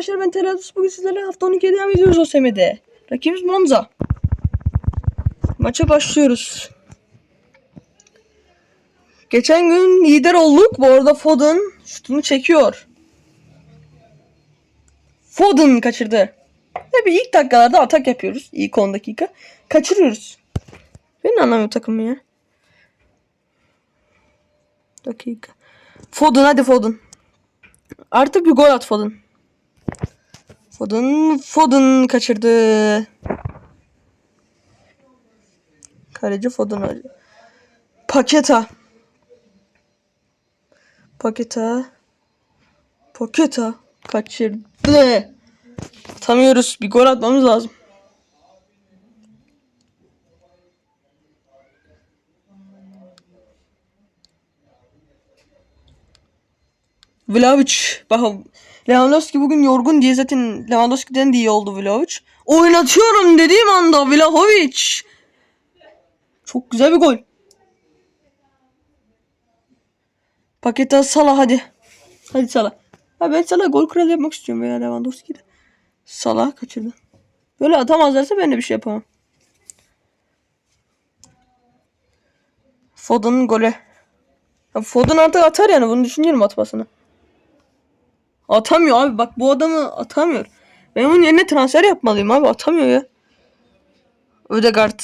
Arkadaşlar ben Teladus bugün sizlerle hafta 12'ye devam ediyoruz OSM'de. Rakibimiz Monza. Maça başlıyoruz. Geçen gün lider olduk. Bu arada Foden şutunu çekiyor. Foden kaçırdı. Bir ilk dakikalarda atak yapıyoruz. İlk 10 dakika. Kaçırıyoruz. Ben de anlamıyorum takımı ya. Dakika. Foden hadi Foden. Artık bir gol at Foden. Foden, Foden kaçırdı. Kaleci Foden öyle. Paketa. Paketa. Paketa kaçırdı. Atamıyoruz. Bir gol atmamız lazım. Vlahovic. Bak Lewandowski bugün yorgun diye zaten Lewandowski'den de iyi oldu Vlahovic. Oynatıyorum dediğim anda Vlahovic. Çok güzel bir gol. Paketa Salah hadi. Hadi Salah. Ha ben Salah gol kralı yapmak istiyorum ya Lewandowski'de. Salah kaçırdı. Böyle atamazlarsa ben de bir şey yapamam. Foden'ın golü. Foden artık atar yani bunu düşünüyorum atmasını. Atamıyor abi bak bu adamı atamıyor. Ben onun yerine transfer yapmalıyım abi atamıyor ya. Ödegaard.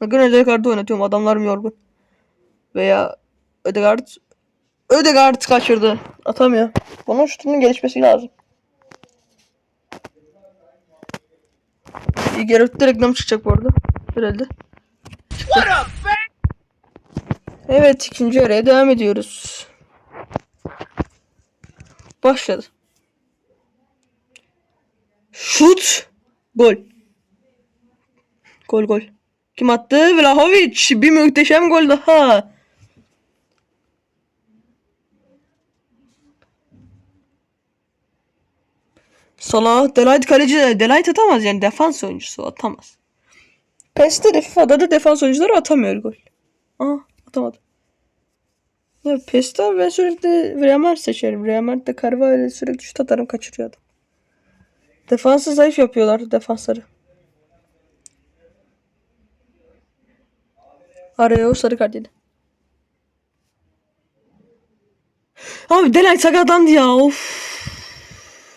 Bakın Ödegaard'ı oynatıyorum adamlarım yorgun. Veya Ödegaard Ödegaard kaçırdı. Atamıyor. Bunun şutunun gelişmesi lazım. İyi Geralt'ta reklam çıkacak bu arada. Herhalde. Evet ikinci araya devam ediyoruz. Başladı. Şut. Gol. Gol gol. Kim attı? Vlahovic. Bir muhteşem gol daha. Salah, Delight kaleci Delight atamaz yani defans oyuncusu atamaz. PES'te de FIFA'da da defans oyuncuları atamıyor gol. Aa atamadı. Ya PES'te ben sürekli Bremer seçerim. Bremer'de Carvalho sürekli şut atarım kaçırıyor adam. Defansı zayıf yapıyorlar defansları. Araya o sarı kart yedi. Abi Delay sakatlandı ya of.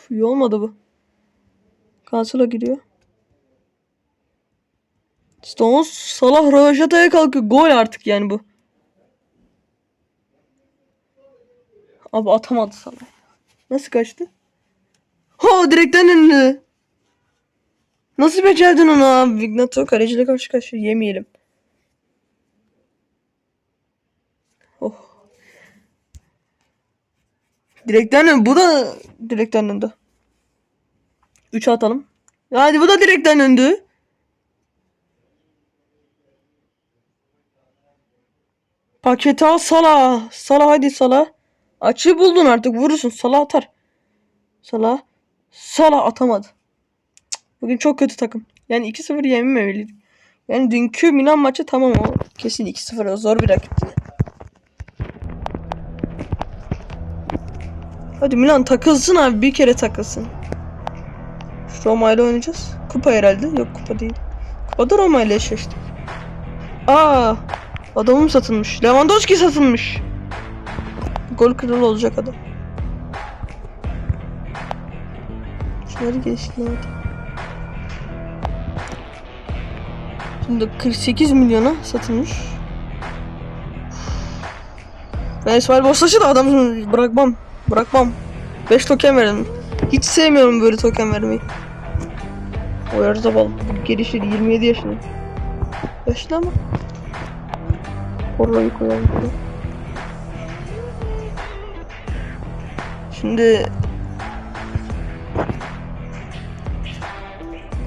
İyi olmadı bu. Kansıla giriyor. Stones Salah Rojata'ya kalkıyor. Gol artık yani bu. Abi atamadı Salah. Nasıl kaçtı? Ha direkten önüne. Nasıl becerdin onu abi? Vignato kaleciyle karşı karşıya yemeyelim. Oh. Direkten ön. Bu da direkten önde. 3 atalım. Hadi bu da direkten öndü. Paketi al Salah. Salah hadi Salah. Açı buldun artık vurursun. Salah atar. Salah. Salah atamadı. Bugün çok kötü takım. Yani 2-0 yenmemeliydi. Yani dünkü Milan maçı tamam o. Kesin 2-0 o zor bir rakipti. Hadi Milan takılsın abi bir kere takılsın. Roma ile oynayacağız. Kupa herhalde. Yok kupa değil. Kupada Roma ile eşleştik. Aa, adamım satılmış. Lewandowski satılmış. Gol kralı olacak adam. Şunları geçti hadi. Şimdi 48 milyona satılmış. Ben İsmail Bostaş'ı da adam bırakmam. Bırakmam. 5 token verelim. Hiç sevmiyorum böyle token vermeyi. O yarıda bal gelişir 27 yaşında. Yaşlı ama. Orayı koyalım. buraya. Şimdi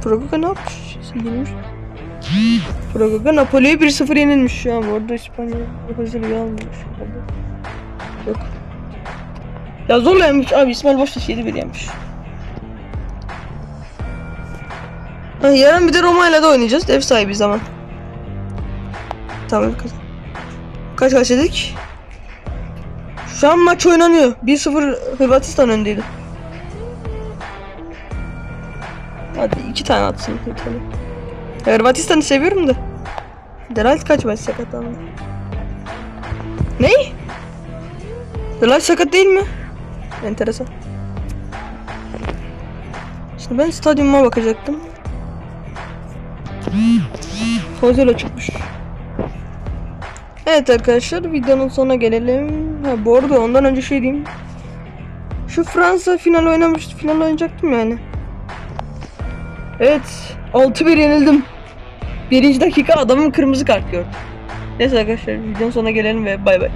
Praga ne yapmış? Yenilmiş. Praga Napoli'ye 1-0 yenilmiş şu an. Bu arada İspanya iyi almış. Yok. Ya zorla abi İsmail Boştaş 7-1 yenmiş. Ha, yarın bir de Roma ile de oynayacağız. Ev sahibi zaman. Tamam kız. Kaç kaç dedik? Şu an maç oynanıyor. 1-0 Hırvatistan öndeydi. Hadi iki tane atsın bir tane. Hırvatistan'ı seviyorum da. Delight kaç maç sakatlandı? Ne? Delight sakat değil mi? Enteresan. Şimdi ben stadyumuma bakacaktım. Kozelo çıkmış. Evet arkadaşlar videonun sonuna gelelim. Ha, bu arada ondan önce şey diyeyim. Şu Fransa final oynamış, final oynayacaktım yani. Evet, 6-1 yenildim. Birinci dakika adamın kırmızı kart gördüm. Neyse arkadaşlar videonun sonuna gelelim ve bay bay.